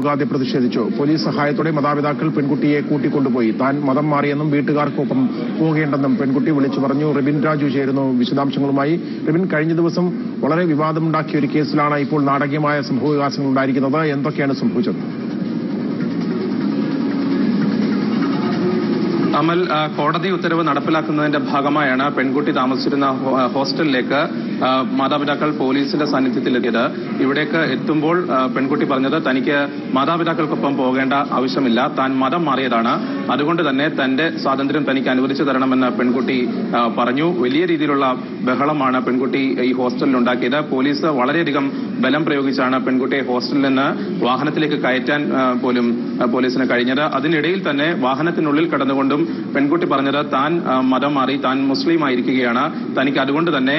പോകാതെ പ്രതിഷേധിച്ചു. പോലീസ് സഹായത്തോടെ മാതാപിതാക്കൾ പെൺകുട്ടിയെ കൂട്ടിക്കൊണ്ടുപോയി. താൻ മതം മാറിയെന്നും വീട്ടുകാർക്കൊപ്പം പോകേണ്ടെന്നും പെൺകുട്ടി വിളിച്ചു പറഞ്ഞു. റിബിൻ രാജു ചേരുന്നു. വിശദാംശങ്ങളുമായി റിബിൻ കഴിഞ്ഞ ദിവസം വളരെ വിവാദമുണ്ടാക്കിയ ഒരു കേസിലാണ് ഇപ്പോൾ നാടകീയമായ സംഭവവികാസങ്ങൾ ഉണ്ടായിരിക്കുന്നത്. എന്തൊക്കെയാണ് സംഭവിച്ചത്? അമൽ കോടതി ഉത്തരവ് നടപ്പിലാക്കുന്നതിന്റെ ഭാഗമായാണ് പെൺകുട്ടി താമസിച്ചിരുന്ന ഹോസ്റ്റലിലേക്ക് മാതാപിതാക്കൾ പോലീസിന്റെ സാന്നിധ്യത്തിലെത്തിയത്. ഇവിടേക്ക് എത്തുമ്പോൾ പെൺകുട്ടി പറഞ്ഞത് തനിക്ക് മാതാപിതാക്കൾക്കൊപ്പം പോകേണ്ട ആവശ്യമില്ല താൻ മതം മാറിയതാണ്. അതുകൊണ്ട് തന്നെ തന്റെ സ്വാതന്ത്ര്യം തനിക്ക് അനുവദിച്ചു തരണമെന്ന് പെൺകുട്ടി പറഞ്ഞു. വലിയ രീതിയിലുള്ള ബഹളമാണ് പെൺകുട്ടി ഈ ഹോസ്റ്റലിൽ ഉണ്ടാക്കിയത്. പോലീസ് വളരെയധികം ബലം പ്രയോഗിച്ചാണ് പെൺകുട്ടിയെ ഹോസ്റ്റലിൽ നിന്ന് വാഹനത്തിലേക്ക് കയറ്റാൻ പോലും പോലീസിന് കഴിഞ്ഞത്. അതിനിടയിൽ തന്നെ വാഹനത്തിനുള്ളിൽ കിടന്നുകൊണ്ടും പെൺകുട്ടി പറഞ്ഞത് താൻ മതം മാറി താൻ മുസ്ലിം ആയിരിക്കുകയാണ്. തനിക്ക് അതുകൊണ്ട് തന്നെ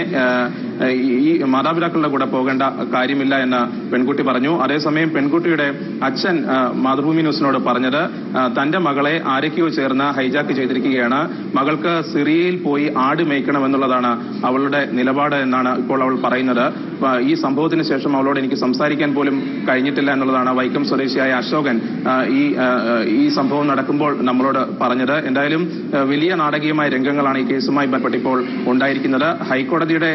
ഈ മാതാപിതാക്കളുടെ കൂടെ പോകേണ്ട കാര്യമില്ല എന്ന് പെൺകുട്ടി പറഞ്ഞു. അതേസമയം പെൺകുട്ടിയുടെ അച്ഛൻ മാതൃഭൂമി ന്യൂസിനോട് പറഞ്ഞത് തന്റെ മകളെ ആരൊക്കെയോ ചേർന്ന് ഹൈജാക്ക് ചെയ്തിരിക്കുകയാണ്. മകൾക്ക് സിറിയയിൽ പോയി ആട് മേയ്ക്കണം എന്നുള്ളതാണ് അവളുടെ നിലപാട് എന്നാണ് ഇപ്പോൾ അവൾ പറയുന്നത്. ഈ സംഭവത്തിന് ശേഷം അവളോട് എനിക്ക് സംസാരിക്കാൻ പോലും കഴിഞ്ഞിട്ടില്ല എന്നുള്ളതാണ് വൈക്കം സ്വദേശിയായ അശോകൻ ഈ ഈ സംഭവം നടക്കുമ്പോൾ നമ്മളോട് പറഞ്ഞത്. എന്തായാലും വലിയ നാടകീയമായ രംഗങ്ങളാണ് ഈ കേസുമായി ബന്ധപ്പെട്ട് ഇപ്പോൾ ഉണ്ടായിരിക്കുന്നത്. ഹൈക്കോടതിയുടെ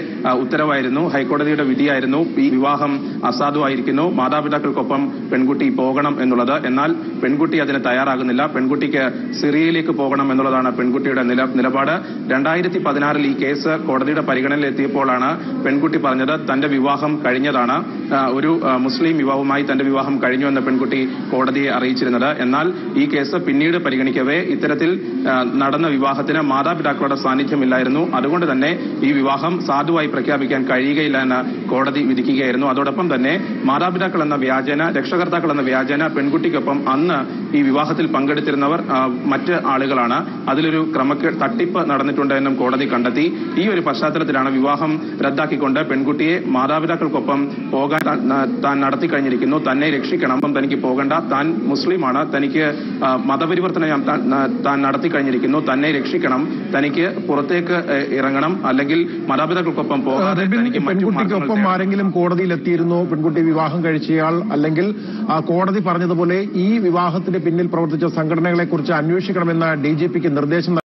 ഉത്തരവായിരുന്നു. ഹൈക്കോടതിയുടെ വിധിയായിരുന്നു ഈ വിവാഹം അസാധുവായിരിക്കുന്നു മാതാപിതാക്കൾക്കൊപ്പം പെൺകുട്ടി പോകണം എന്നുള്ളത്. എന്നാൽ പെൺകുട്ടി അതിന് തയ്യാറാകുന്നില്ല. പെൺകുട്ടിക്ക് സിറിയയിലേക്ക് പോകണം എന്നുള്ളതാണ് പെൺകുട്ടിയുടെ നില നിലപാട്. രണ്ടായിരത്തി പതിനാറിൽ ഈ കേസ് കോടതിയുടെ പരിഗണനയിൽ എത്തിയപ്പോഴാണ് പെൺകുട്ടി പറഞ്ഞത് തന്റെ വിവാഹം കഴിഞ്ഞതാണ്. ഒരു മുസ്ലിം യുവാവുമായി തന്റെ വിവാഹം കഴിഞ്ഞു എന്ന പെൺകുട്ടി കോടതിയെ അറിയിച്ചിരുന്നത്. എന്നാൽ ഈ കേസ് പിന്നീട് പരിഗണിക്കവേ ഇത്തരത്തിൽ നടന്ന വിവാഹത്തിന് മാതാപിതാക്കളുടെ സാന്നിധ്യമില്ലായിരുന്നു. അതുകൊണ്ട് തന്നെ ഈ വിവാഹം സാധുവായി പ്രഖ്യാപിക്കാൻ കഴിയുകയില്ല എന്ന് കോടതി വിധിക്കുകയായിരുന്നു. അതോടൊപ്പം തന്നെ മാതാപിതാക്കൾ എന്ന വ്യാജന രക്ഷകർത്താക്കൾ എന്ന വ്യാജന പെൺകുട്ടിക്കൊപ്പം അന്ന് ഈ വിവാഹത്തിൽ പങ്കെടുത്തിരുന്നവർ മറ്റ് ആളുകളാണ്. അതിലൊരു ക്രമക്ക് തട്ടിപ്പ് നടന്നിട്ടുണ്ട് എന്നും കോടതി കണ്ടെത്തി. ഈ ഒരു പശ്ചാത്തലത്തിലാണ് വിവാഹം റദ്ദാക്കിക്കൊണ്ട് പെൺകുട്ടിയെ മാതാപിതാക്കൾക്കൊപ്പം പോകാൻ താൻ- നടത്തി കഴിഞ്ഞിരിക്കുന്നു. തന്നെ രക്ഷിക്കണം. അപ്പം തനിക്ക് പോകണ്ട. താൻ മുസ്ലിമാണ്. തനിക്ക് മതപരിവർത്തനം താൻ- നടത്തി കഴിഞ്ഞിരിക്കുന്നു. തന്നെ രക്ഷിക്കണം. തനിക്ക് പുറത്തേക്ക് ഇറങ്ങണം. അല്ലെങ്കിൽ മാതാപിതാക്കൾക്കൊപ്പം പോകാതെ പെൺകുട്ടിക്കൊപ്പം ആരെങ്കിലും കോടതിയിൽ എത്തിയിരുന്നു പെൺകുട്ടി വിവാഹം കഴിച്ചയാൾ അല്ലെങ്കിൽ ആ, കോടതി പറഞ്ഞതുപോലെ ഈ വിവാഹത്തിന്റെ പിന്നിൽ പ്രവർത്തിച്ച സംഘടനകളെക്കുറിച്ച് അന്വേഷിക്കണമെന്ന അന്വേഷിക്കണമെന്ന് ഡി ജി പിക്ക് നിർദ്ദേശം